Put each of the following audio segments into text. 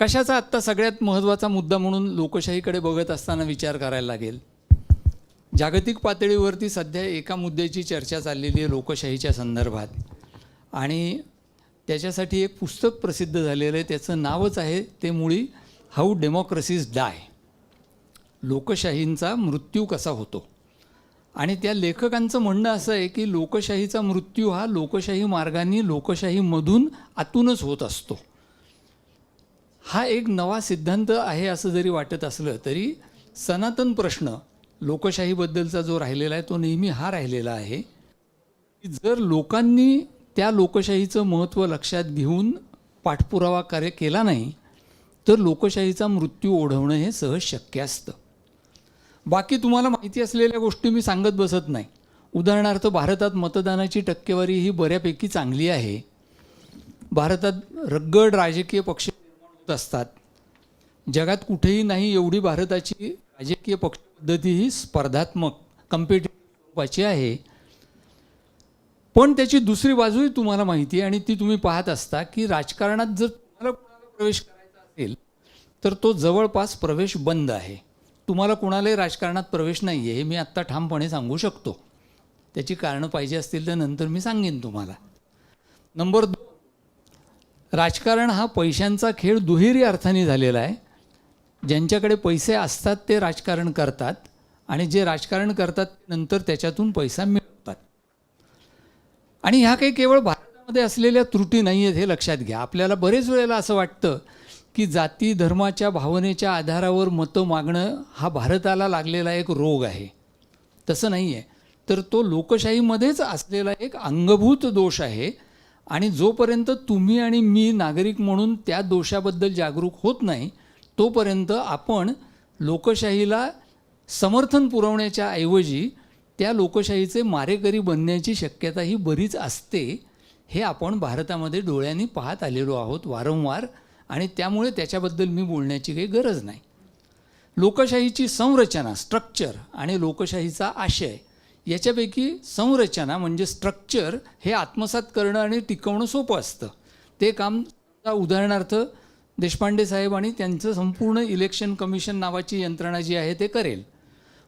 कशाचा आत्ता सगळ्यात महत्त्वाचा मुद्दा म्हणून लोकशाहीकडे बघत असताना विचार करायला लागेल? जागतिक पातळीवरती सध्या एका मुद्द्याची चर्चा चाललेली आहे लोकशाहीच्या संदर्भात. आणि त्याच्यासाठी एक पुस्तक प्रसिद्ध झालेलं आहे त्याचं नावच आहे ते मुळी हाऊ डेमोक्रेसीज डाय. लोकशाहींचा मृत्यू कसा होतो? आणि त्या लेखकांचं म्हणणं असं आहे की लोकशाहीचा मृत्यू हा लोकशाही मार्गाने लोकशाहीमधून आतूनच होत असतो. हा एक नवा सिद्धांत आहे असं जरी वाटत असलं तरी सनातन प्रश्न लोकशाहीबद्दलचा जो राहिलेला आहे तो नेहमी हा राहिलेला आहे जर लोकांनी त्या लोकशाहीचं महत्त्व लक्षात घेऊन पाठपुरावा कार्य केला नाही तर लोकशाहीचा मृत्यू ओढवणं हे सहज शक्य असतं. बाकी तुम्हाला माहिती असलेल्या गोष्टी मी सांगत बसत नाही. उदाहरणार्थ भारतात मतदानाची टक्केवारी ही बऱ्यापैकी चांगली आहे. भारतात रग्गड राजकीय पक्ष असतात. जगात कुठेही नाही एवढी भारताची राजकीय पक्ष पद्धती ही स्पर्धात्मक कम्पिटेटिव्ह आहे. पण त्याची दुसरी बाजूही तुम्हाला माहिती आहे आणि ती तुम्ही पाहत असता की राजकारणात जर तुम्हाला कुणाला प्रवेश करायचा असेल तर तो जवळपास प्रवेश बंद आहे. तुम्हाला कुणालाही राजकारणात प्रवेश नाही आहे हे मी आत्ता ठामपणे सांगू शकतो. त्याची कारणं पाहिजे असतील तर नंतर मी सांगेन तुम्हाला. नंबर दोन राजकारण हा पैशांचा खेळ दुहेरी अर्थाने झालेला आहे. ज्यांच्याकडे पैसे असतात ते राजकारण करतात आणि जे राजकारण करतात नंतर त्याच्यातून पैसा मिळवतात आणि ह्या काही केवळ भारतामध्ये असलेल्या त्रुटी नाही आहेत हे लक्षात घ्या. आपल्याला बरेच वेळेला असं वाटतं की जाती धर्माच्या भावनेच्या आधारावर मतं मागणं हा भारताला लागलेला एक रोग आहे. तसं नाही आहे तर तो लोकशाहीमध्येच असलेला एक अंगभूत दोष आहे. आणि जोपर्यंत तुम्ही आणि मी नागरिक म्हणून त्या दोषाबद्दल जागरूक होत नाही तोपर्यंत आपण लोकशाहीला समर्थन पुरवण्याच्या ऐवजी त्या लोकशाहीचे मारेकरी बनण्याची शक्यता ही बरीच असते हे आपण भारतामध्ये डोळ्यांनी पाहत आलेलो आहोत वारंवार आणि त्यामुळे त्याच्याबद्दल मी बोलण्याची काही गरज नाही. लोकशाहीची संरचना स्ट्रक्चर आणि लोकशाहीचा आशय याच्यापैकी संरचना म्हणजे स्ट्रक्चर हे आत्मसात करणं आणि टिकवणं सोपं असतं. ते काम उदाहरणार्थ देशपांडे साहेब आणि त्यांचं संपूर्ण इलेक्शन कमिशन नावाची यंत्रणा जी आहे ते करेल.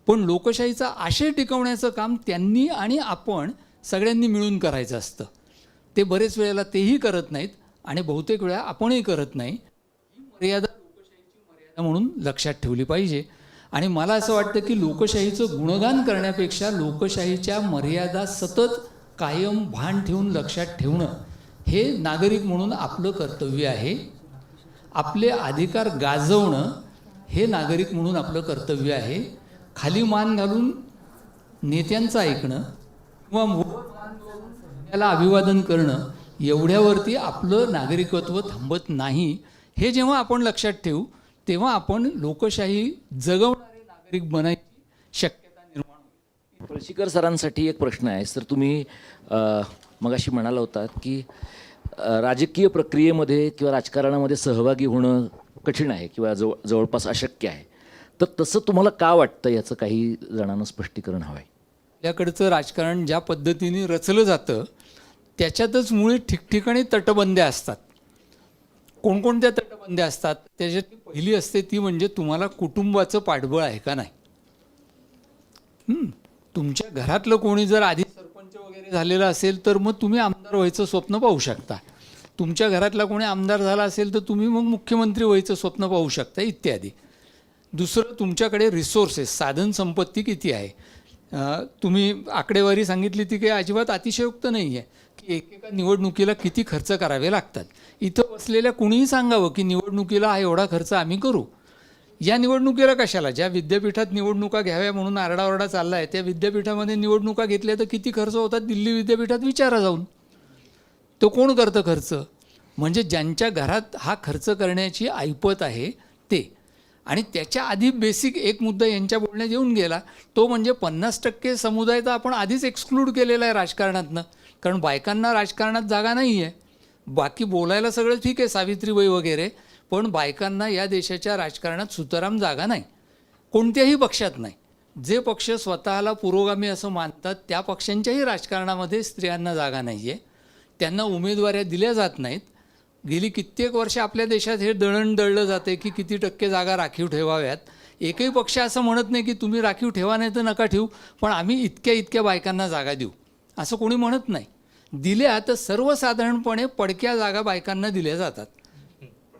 पण लोकशाहीचा आशय टिकवण्याचं काम त्यांनी आणि आपण सगळ्यांनी मिळून करायचं असतं. ते बरेच वेळेला तेही करत नाहीत आणि बहुतेक वेळा आपणही करत नाही. ही मर्यादा लोकशाहीची मर्यादा म्हणून लक्षात ठेवली पाहिजे. आणि मला असं वाटतं की लोकशाहीचं गुणगान करण्यापेक्षा लोकशाहीच्या मर्यादा सतत कायम भान ठेवून लक्षात ठेवणं हे नागरिक म्हणून आपलं कर्तव्य आहे. आपले अधिकार गाजवणं हे नागरिक म्हणून आपलं कर्तव्य आहे. खाली मान घालून नेत्यांचं ऐकणं किंवा त्याला अभिवादन करणं एवढ्यावरती आपलं नागरिकत्व थांबत नाही हे जेव्हा आपण लक्षात ठेवू तेव्हा आपण लोकशाही जगवणारे नागरिक बनायची शक्यता निर्माण होईल. पळशीकर सरांसाठी एक प्रश्न आहे. सर तुम्ही मगाशी म्हणाला होतात की राजकीय प्रक्रियेमध्ये किंवा राजकारणामध्ये सहभागी होणं कठीण आहे किंवा जवळ जवळपास अशक्य आहे. तर तसं तुम्हाला का वाटतं याचं काही जणांना स्पष्टीकरण हवं आहे आपल्याकडचं राजकारण ज्या पद्धतीने रचलं जातं त्याच्यातच मुळे ठिकठिकाणी तटबंद्या असतात. कोणकोणत्या तटबंद्या असतात? त्याच्यातली पहिली असते ती म्हणजे तुम्हाला कुटुंबाचं पाठबळ आहे का नाही? तुमच्या घरातलं कोणी जर आधी सरपंच वगैरे झालेलं असेल तर मग तुम्ही आमदार व्हायचं स्वप्न पाहू शकता. तुमच्या घरातला कोणी आमदार झाला असेल तर तुम्ही मग मुख्यमंत्री व्हायचं स्वप्न पाहू शकता इत्यादी. दुसरं तुमच्याकडे रिसोर्सेस साधन संपत्ती किती आहे? तुम्ही आकडेवारी सांगितली ती काही अजिबात अतिशयोक्त नाही आहे की एकेका निवडणुकीला किती खर्च करावे लागतात? इथं असलेल्या कुणीही सांगावं की निवडणुकीला हा एवढा खर्च आम्ही करू. या निवडणुकीला कशाला? ज्या विद्यापीठात निवडणुका घ्याव्या म्हणून आरडाओरडा चालला आहे त्या विद्यापीठामध्ये निवडणुका घेतल्या तर किती खर्च होतात? दिल्ली विद्यापीठात विचारा जाऊन. तो कोण करतं खर्च? म्हणजे ज्यांच्या घरात हा खर्च करण्याची ऐपत आहे ते. आणि त्याच्या आधी बेसिक एक मुद्दा यांच्या बोलण्यात येऊन गेला. तो म्हणजे पन्नास टक्के समुदाय तर आपण आधीच एक्सक्लूड केलेला आहे राजकारणातनं. कारण बायकांना राजकारणात जागा नाही आहे बाकी बोलायला सगळं ठीक आहे सावित्रीबाई वगैरे पण बायकांना या देशाच्या राजकारणात सुताराम जागा नाही. कोणत्याही पक्षात नाही. जे पक्ष स्वतःला पुरोगामी असं मानतात त्या पक्षांच्याही राजकारणामध्ये स्त्रियांना जागा नाही आहे त्यांना उमेदवाऱ्या दिल्या जात नाहीत. गेली कित्येक वर्ष आपल्या देशात हे दळण दळलं जाते की किती टक्के जागा राखीव ठेवाव्यात. एकही पक्ष असं म्हणत नाही की तुम्ही राखीव ठेवा नाही तर नका ठेवू पण आम्ही इतक्या इतक्या बायकांना जागा देऊ. असं कोणी म्हणत नाही. दिल्या तर सर्वसाधारणपणे पडक्या जागा बायकांना दिल्या जातात.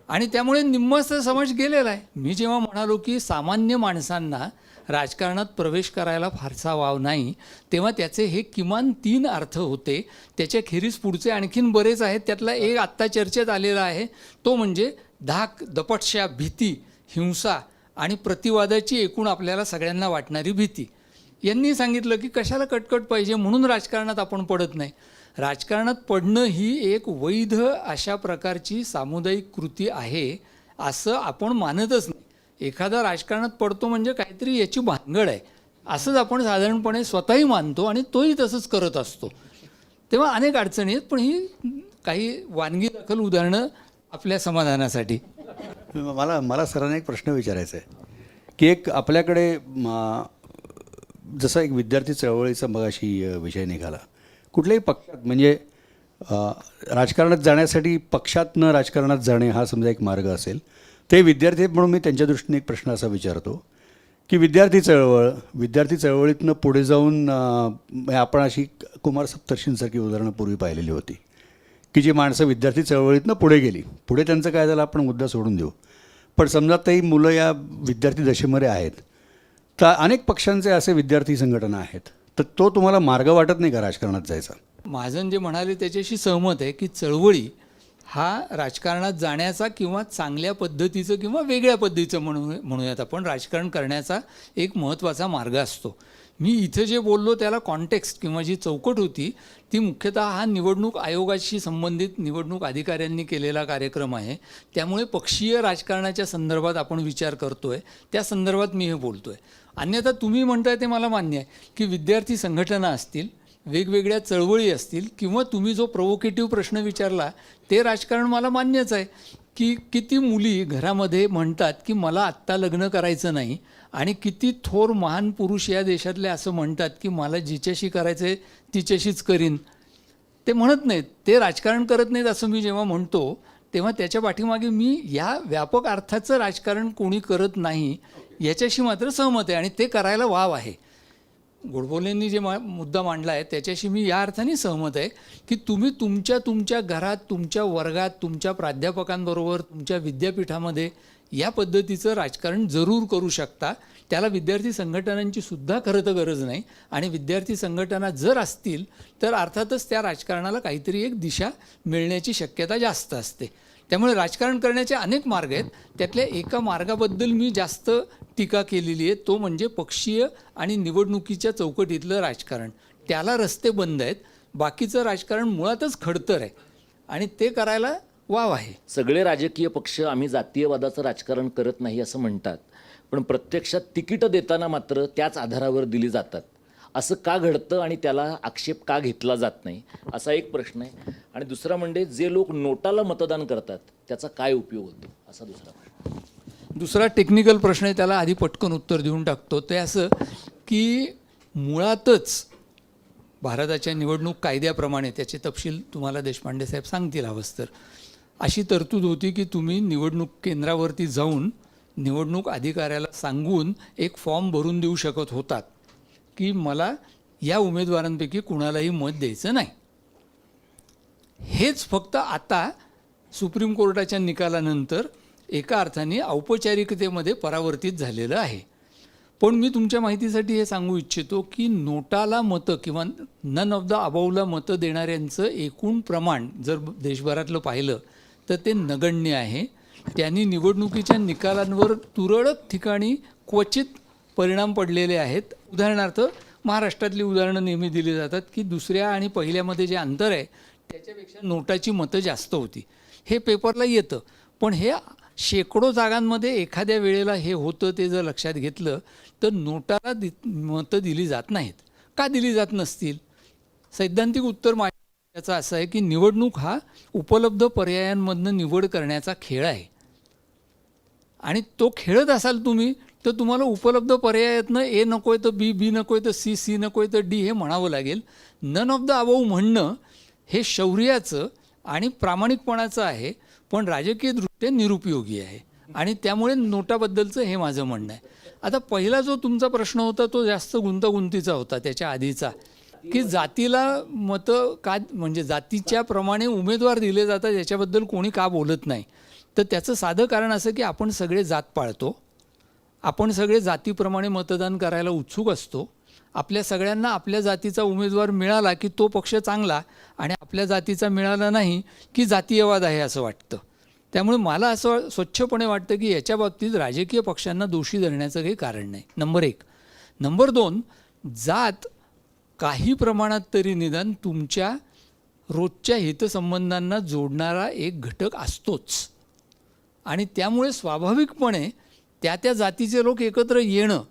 आणि त्यामुळे निम्मस्त समज गेलेला आहे. मी जेव्हा म्हणालो की सामान्य माणसांना राजकारणात प्रवेश करायला फारसा वाव नाही तेव्हा त्याचे हे किमान तीन अर्थ होते. त्याच्या खेरीज पुढचे आणखीन बरेच आहेत. त्यातला एक आत्ता चर्चेत आलेला आहे. तो म्हणजे धाक दपटशा भीती हिंसा आणि प्रतिवादाची एकूण आपल्याला सगळ्यांना वाटणारी भीती. यांनी सांगितलं की कशाला कटकट पाहिजे? म्हणून राजकारणात आपण पडत नाही. राजकारणात पडणं ही एक वैध अशा प्रकारची सामुदायिक कृती आहे असं आपण मानतच नाही. एखादा राजकारणात पडतो म्हणजे काहीतरी याची भानगड आहे. असंच आपण साधारणपणे स्वतःही मानतो आणि तोही तसंच करत असतो. तेव्हा अनेक अडचणी आहेत पण ही काही वानगी दाखल उदाहरणं आपल्या समाधानासाठी. मला मला सरांना एक प्रश्न विचारायचा आहे की एक आपल्याकडे जसा एक विद्यार्थी चळवळीचा मगाशी अशी विषय निघाला. कुठल्याही पक्षात म्हणजे राजकारणात जाण्यासाठी पक्षात न राजकारणात जाणे हा समजा एक मार्ग असेल ते विद्यार्थी आहेत म्हणून मी त्यांच्या दृष्टीने एक प्रश्न असा विचारतो की विद्यार्थी चळवळ विद्यार्थी चळवळीतनं पुढे जाऊन म्हणजे आपण अशी कुमार सप्तर्षींसारखी उदाहरणं पूर्वी पाहिलेली होती की जी माणसं विद्यार्थी चळवळीतनं पुढे गेली पुढे त्यांचं काय झालं आपण मुद्दा सोडून देऊ. पण समजा ते मुलं या विद्यार्थी दशेमध्ये आहेत तर अनेक पक्षांचे असे विद्यार्थी संघटना आहेत तर तो तुम्हाला मार्ग वाटत नाही का राजकारणात जायचा? महाजन जे म्हणाले त्याच्याशी सहमत आहे की चळवळी हा राजकारणात जाण्याचा किंवा चांगल्या पद्धतीचं किंवा वेगळ्या पद्धतीचं म्हणू म्हणूयात आपण. राजकारण करण्याचा एक महत्त्वाचा मार्ग असतो. मी इथं जे बोललो त्याला कॉन्टेक्स्ट किंवा जी चौकट होती ती मुख्यतः हा निवडणूक आयोगाशी संबंधित निवडणूक अधिकाऱ्यांनी केलेला कार्यक्रम आहे. त्यामुळे पक्षीय राजकारणाच्या संदर्भात आपण विचार करतो आहे त्या संदर्भात मी हे बोलतो आहे अन्यथा तुम्ही म्हणताय ते मला मान्य आहे की विद्यार्थी संघटना असतील वेगवेगळ्या चळवळी असतील किंवा तुम्ही जो प्रोव्होकेटिव्ह प्रश्न विचारला ते राजकारण मला मान्यच आहे की किती मुली घरामध्ये म्हणतात की मला आत्ता लग्न करायचं नाही आणि किती थोर महान पुरुष या देशातले असं म्हणतात की मला जिच्याशी करायचं आहे तिच्याशीच करीन. ते म्हणत नाहीत ते राजकारण करत नाहीत असं मी जेव्हा म्हणतो तेव्हा त्याच्या पाठीमागे मी या व्यापक अर्थाचं राजकारण कोणी करत नाही याच्याशी मात्र सहमत आहे आणि ते करायला वाव आहे. गोडबोलेंनी जे मा मुद्दा मांडला आहे त्याच्याशी मी या अर्थाने सहमत आहे की तुम्ही तुमच्या तुमच्या घरात तुमच्या वर्गात तुमच्या प्राध्यापकांबरोबर तुमच्या विद्यापीठामध्ये या पद्धतीचं राजकारण जरूर करू शकता. त्याला विद्यार्थी संघटनांची सुद्धा खरं तर गरज नाही. आणि विद्यार्थी संघटना जर असतील तर अर्थातच त्या राजकारणाला काहीतरी एक दिशा मिळण्याची शक्यता जास्त असते. त्यामुळे राजकारण करण्याचे अनेक मार्ग आहेत. त्यातल्या एका मार्गाबद्दल मी जास्त टीका केलेली आहे तो म्हणजे पक्षीय आणि निवडणुकीच्या चौकटीतलं राजकारण. त्याला रस्ते बंद आहेत. बाकीचं राजकारण मुळातच खडतर आहे. आणि ते करायला वाव आहे. सगळे राजकीय पक्ष आम्ही जातीयवादाचं राजकारण करत नाही असं म्हणतात. पण प्रत्यक्षात तिकीटं देताना मात्र त्याच आधारावर दिली जातात. असं का घडतं आणि त्याला आक्षेप का घेतला जात नाही? असा एक प्रश्न आहे. आणि दुसरा म्हणजे जे लोक नोटाला मतदान करतात त्याचा काय उपयोग होतो? असा दुसरा प्रश्न. दुसरा टेक्निकल प्रश्न आहे त्याला आधी पटकन उत्तर देऊन टाकतो. ते असं की मुळातच भारताच्या निवडणूक कायद्याप्रमाणे त्याचे तपशील तुम्हाला देशपांडे साहेब सांगतील हवंच तर. अशी तरतूद होती की तुम्ही निवडणूक केंद्रावरती जाऊन निवडणूक अधिकाऱ्याला सांगून एक फॉर्म भरून देऊ शकत होतात. की मला या उमेदवारांपैकी कुणालाही मत द्यायचं नाही. हेच फक्त आता सुप्रीम कोर्टाच्या निकालानंतर एका अर्थाने औपचारिकतेमध्ये परावर्तित झालेलं आहे. पण मी तुमच्या माहितीसाठी हे सांगू इच्छितो की नोटाला मतं किंवा नन ऑफ द अबाऊला मतं देणाऱ्यांचं एकूण प्रमाण जर देशभरातलं पाहिलं तर ते नगण्य आहे. त्यांनी निवडणुकीच्या निकालांवर तुरळक ठिकाणी क्वचित परिणाम पडलेले आहेत. उदाहरणार्थ महाराष्ट्रातली उदाहरणं नेहमी दिली जातात की दुसऱ्या आणि पहिल्यामध्ये जे अंतर आहे त्याच्यापेक्षा नोटाची मतं जास्त होती. हे पेपरला येतं पण हे शेकडो जागांमध्ये एखाद्या वेळेला हे होतं ते जर लक्षात घेतलं तर नोटाला दि मतं दिली जात नाहीत. का दिली जात नसतील? सैद्धांतिक उत्तर माझ्या असं आहे की निवडणूक हा उपलब्ध पर्यायांमधनं निवड करण्याचा खेळ आहे. आणि तो खेळत असाल तुम्ही तर तुम्हाला उपलब्ध पर्यायातनं ए नको आहे तर बी बी नको आहे तर सी सी नको आहे तर डी हे म्हणावं लागेल. नन ऑफ द अबाऊ म्हणणं हे शौर्याचं आणि प्रामाणिकपणाचं आहे पण राजकीयदृष्ट्या निरुपयोगी आहे. आणि त्यामुळे नोटाबद्दलचं हे माझं म्हणणं आहे. आता पहिला जो तुमचा प्रश्न होता तो जास्त गुंतागुंतीचा होता त्याच्या आधीचा. की जातीला मतं का म्हणजे जातीच्या प्रमाणे उमेदवार दिले जातात याच्याबद्दल कोणी का बोलत नाही? तर त्याचं साधं कारण असं की आपण सगळे जात पाळतो. आपण सगळे जातीप्रमाणे मतदान करायला उत्सुक असतो. आपल्या सगळ्यांना आपल्या जातीचा उमेदवार मिळाला की तो पक्ष चांगला आणि आपल्या जातीचा मिळाला नाही की जातीयवाद आहे असं वाटतं. त्यामुळे मला असं स्वच्छपणे वाटतं की याच्या बाबतीत राजकीय पक्षांना दोषी धरण्याचं काही कारण नाही. नंबर एक. नंबर दोन जात काही प्रमाणात तरी निदान तुमच्या रोजच्या हितसंबंधांना जोडणारा एक घटक असतोच. आणि त्यामुळे स्वाभाविकपणे त्या त्या जातीचे लोक एकत्र येणं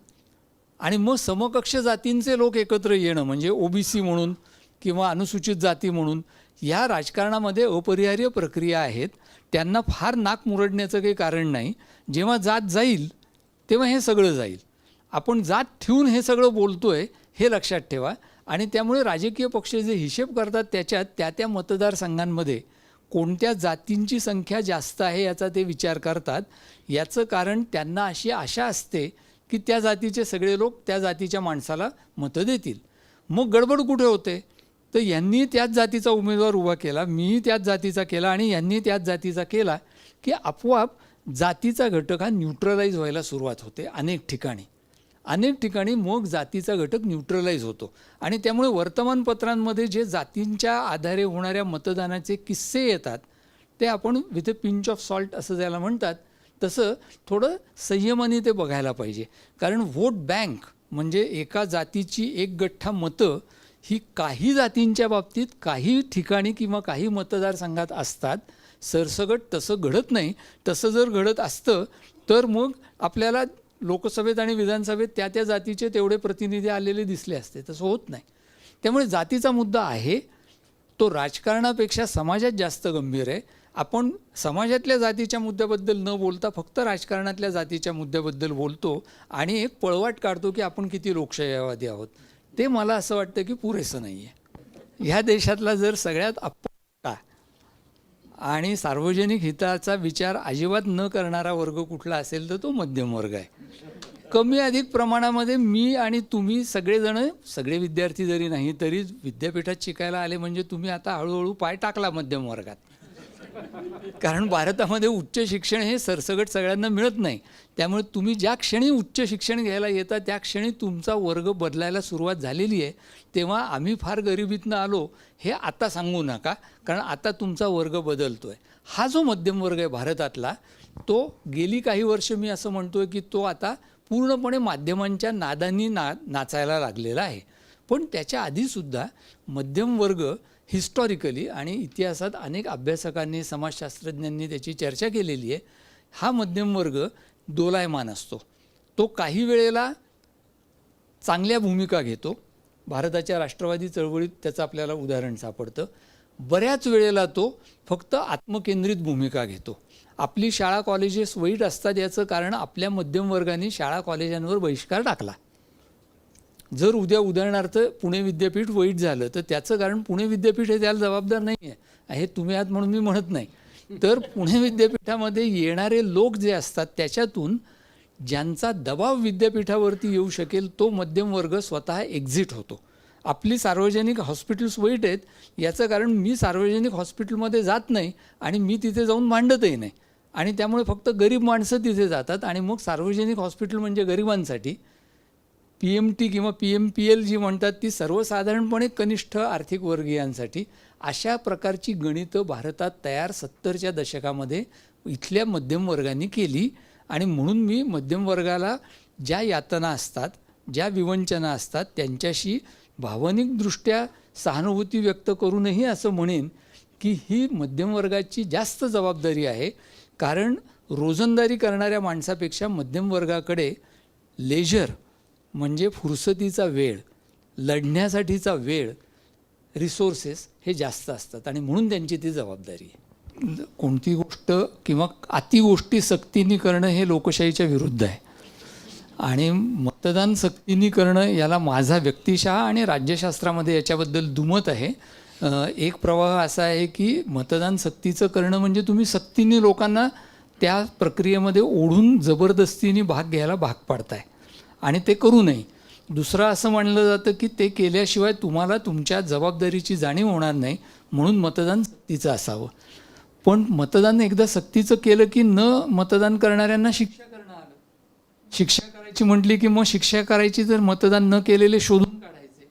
आणि मग समकक्ष जातींचे लोक एकत्र येणं म्हणजे ओबीसी म्हणून किंवा अनुसूचित जाती म्हणून या राजकारणामध्ये अपरिहार्य प्रक्रिया आहेत. त्यांना फार नाक मुरडण्याचं काही कारण नाही. जेव्हा जात जाईल तेव्हा हे सगळं जाईल. आपण जात ठेवून हे सगळं बोलतो आहे हे लक्षात ठेवा. आणि त्यामुळे राजकीय पक्ष जे हिशेब करतात त्याच्यात त्या त्या मतदारसंघांमध्ये कोणत्या जातींची संख्या जास्त आहे याचा ते विचार करतात. याचं कारण त्यांना अशी आशा असते की त्या जातीचे सगळे लोक त्या जातीच्या माणसाला मतं देतील. मग गडबड कुठे होते? तर यांनी त्याच जातीचा उमेदवार उभा केला मीही त्याच जातीचा केला आणि यांनी त्याच जातीचा केला की आपोआप जातीचा घटक हा न्यूट्रलाइज व्हायला सुरुवात होते अनेक ठिकाणी. अनेक ठिकाणी मग जातीचा घटक न्यूट्रलाइज होतो. आणि त्यामुळे वर्तमानपत्रांमध्ये जे जातींच्या आधारे होणाऱ्या मतदानाचे किस्से येतात ते आपण with a pinch of salt असं ज्याला म्हणतात तसं थोडं संयमाने ते बघायला पाहिजे. कारण वोट बँक म्हणजे एका जातीची एक गठ्ठा मतं ही काही जातींच्या बाबतीत काही ठिकाणी किंवा काही मतदारसंघात असतात. सरसगट तसं घडत नाही. तसं जर घडत असतं तर मग आपल्याला लोकसभेत आणि विधानसभेत त्या त्या जातीचे तेवढे प्रतिनिधी आलेले दिसले असते. तसं होत नाही. त्यामुळे जातीचा मुद्दा आहे तो राजकारणापेक्षा समाजात जास्त गंभीर आहे. आपण समाजातल्या जातीच्या मुद्द्याबद्दल न बोलता फक्त राजकारणातल्या जातीच्या मुद्द्याबद्दल बोलतो आणि एक पळवाट काढतो की आपण किती लोकशाहीवादी आहोत. ते मला असं वाटतं की पुरेसं नाही आहे ह्या देशातला जर सगळ्यात अप्पा आणि सार्वजनिक हिताचा विचार अजिबात न करणारा वर्ग कुठला असेल तर तो मध्यम वर्ग आहे. कमी अधिक प्रमाणामध्ये मी आणि तुम्ही सगळेजण सगळे विद्यार्थी जरी नाही तरी विद्यापीठात शिकायला आले म्हणजे तुम्ही आता हळूहळू पाय टाकला मध्यम वर्गात. कारण भारतामध्ये उच्च शिक्षण हे सरसगट सगळ्यांना मिळत नाही. त्यामुळे तुम्ही ज्या क्षणी उच्च शिक्षण घ्यायला येता त्या क्षणी तुमचा वर्ग बदलायला सुरुवात झालेली आहे. तेव्हा आम्ही फार गरिबीतनं आलो हे आता सांगू नका कारण आता तुमचा वर्ग बदलतो आहे हा जो मध्यम वर्ग आहे भारतातला तो गेली काही वर्ष मी असं म्हणतो आहे की तो आता पूर्णपणे माध्यमांच्या नादांनी ना नाचायला लागलेला आहे. पण त्याच्या आधीसुद्धा मध्यम वर्ग हिस्टॉरिकली आणि इतिहासात अनेक अभ्यासकांनी समाजशास्त्रज्ञांनी त्याची चर्चा केलेली आहे. हा मध्यम वर्ग दोलायमान असतो. तो काही वेळेला चांगल्या भूमिका घेतो. भारताच्या राष्ट्रवादी चळवळीत त्याचं आपल्याला उदाहरण सापडतं. बऱ्याच वेळेला तो फक्त आत्मकेंद्रित भूमिका घेतो. आपली शाळा कॉलेजेस वाईट असतात याचं कारण आपल्या मध्यम वर्गाने शाळा कॉलेजांवर बहिष्कार टाकला. जर उद्या उदाहरणार्थ पुणे विद्यापीठ वाईट झालं तर त्याचं कारण पुणे विद्यापीठ हे त्याला जबाबदार नाही आहे हे तुम्ही आहात म्हणून मी म्हणत नाही. तर पुणे विद्यापीठामध्ये येणारे लोक जे असतात त्याच्यातून ज्यांचा दबाव विद्यापीठावरती येऊ शकेल तो मध्यम वर्ग स्वतः एक्झिट होतो. आपली सार्वजनिक हॉस्पिटल्स वाईट आहेत याचं कारण मी सार्वजनिक हॉस्पिटलमध्ये जात नाही आणि मी तिथे जाऊन मांडतही नाही. आणि त्यामुळे फक्त गरीब माणसं तिथे जातात आणि मग सार्वजनिक हॉस्पिटल म्हणजे गरिबांसाठी पी एम टी किंवा P M P L G म्हणतात ती सर्वसाधारणपणे कनिष्ठ आर्थिक वर्गीयांसाठी अशा प्रकारची गणितं भारतात तयार सत्तरच्या दशकामध्ये इथल्या मध्यमवर्गांनी केली. आणि म्हणून मी मध्यमवर्गाला ज्या यातना असतात ज्या विवंचना असतात त्यांच्याशी भावनिकदृष्ट्या सहानुभूती व्यक्त करूनही असं म्हणेन की ही मध्यमवर्गाची जास्त जबाबदारी आहे. कारण रोजंदारी करणाऱ्या माणसापेक्षा मध्यमवर्गाकडे लेझर लेजर म्हणजे फुरसतीचा वेळ लढण्यासाठीचा वेळ रिसोर्सेस हे जास्त असतात आणि म्हणून त्यांची ती जबाबदारी आहे. कोणती गोष्ट किंवा अति गोष्टी सक्तीने करणं हे लोकशाहीच्या विरुद्ध आहे. आणि मतदान सक्तीने करणं याला माझा व्यक्तिशः आणि राज्यशास्त्रामध्ये याच्याबद्दल दुमत आहे. एक प्रवाह असा आहे की मतदान सक्तीचं करणं म्हणजे तुम्ही सक्तीने लोकांना त्या प्रक्रियेमध्ये ओढून जबरदस्तीने भाग घ्यायला भाग पाडताय. आणि ते करू नये. दुसरं असं म्हणलं जातं की ते केल्याशिवाय तुम्हाला तुमच्या जबाबदारीची जाणीव होणार नाही म्हणून मतदान सक्तीचं असावं. पण मतदान एकदा सक्तीचं केलं की न मतदान करणाऱ्यांना शिक्षा करणं आलं. शिक्षा करायची म्हटली की मग शिक्षा करायची तर मतदान न केलेले शोधून काढायचे.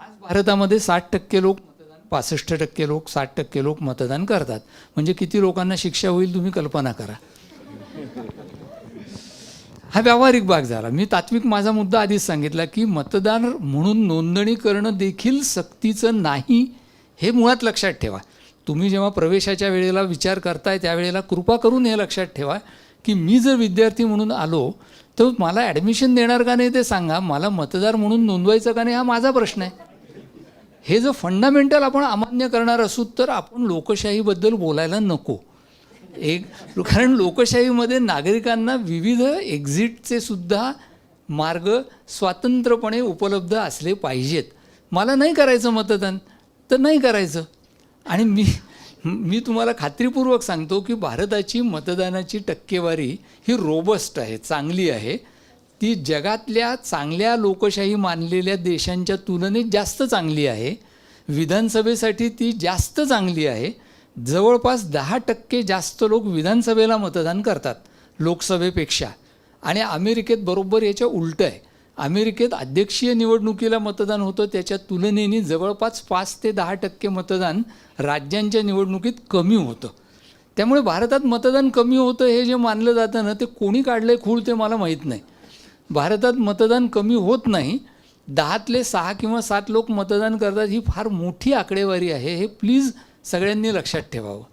आज भारतामध्ये साठ टक्के लोक मतदान पासष्ट टक्के लोक साठ टक्के लोक मतदान करतात. म्हणजे किती लोकांना शिक्षा होईल तुम्ही कल्पना करा. हा व्यावहारिक भाग झाला. मी तात्विक माझा मुद्दा आधीच सांगितला की मतदार म्हणून नोंदणी करणं देखील सक्तीचं नाही हे मुळात लक्षात ठेवा. तुम्ही जेव्हा प्रवेशाच्या वेळेला विचार करताय त्यावेळेला कृपा करून हे लक्षात ठेवा की मी जर विद्यार्थी म्हणून आलो तर मला ॲडमिशन देणार का नाही ते सांगा. मला मतदार म्हणून नोंदवायचं का नाही हा माझा प्रश्न आहे. हे जर फंडामेंटल आपण अमान्य करणार असू तर आपण लोकशाहीबद्दल बोलायला नको. एक कारण लोकशाहीमध्ये नागरिकांना विविध एक्झिटचे सुद्धा मार्ग स्वतंत्रपणे उपलब्ध असले पाहिजेत. मला नाही करायचं मतदान तर नाही करायचं. आणि मी मी तुम्हाला खात्रीपूर्वक सांगतो की भारताची मतदानाची टक्केवारी ही रोबस्ट आहे चांगली आहे. ती जगातल्या चांगल्या लोकशाही मानलेल्या देशांच्या तुलनेत जास्त चांगली आहे. विधानसभेसाठी ती जास्त चांगली आहे. जवळपास दहा टक्के जास्त लोक विधानसभेला मतदान करतात लोकसभेपेक्षा. आणि अमेरिकेत बरोबर याच्या उलटं आहे. अमेरिकेत अध्यक्षीय निवडणुकीला मतदान होतं त्याच्या तुलनेने जवळपास पाच ते दहा टक्के मतदान राज्यांच्या निवडणुकीत कमी होतं. त्यामुळे भारतात मतदान कमी होतं हे जे मानलं जातं ना ते कोणी काढलं खूळ ते मला माहीत नाही. भारतात मतदान कमी होत नाही. दहातले सहा किंवा सात लोक मतदान करतात ही फार मोठी आकडेवारी आहे. हे प्लीज सगळ्यांनी लक्षात ठेवावं.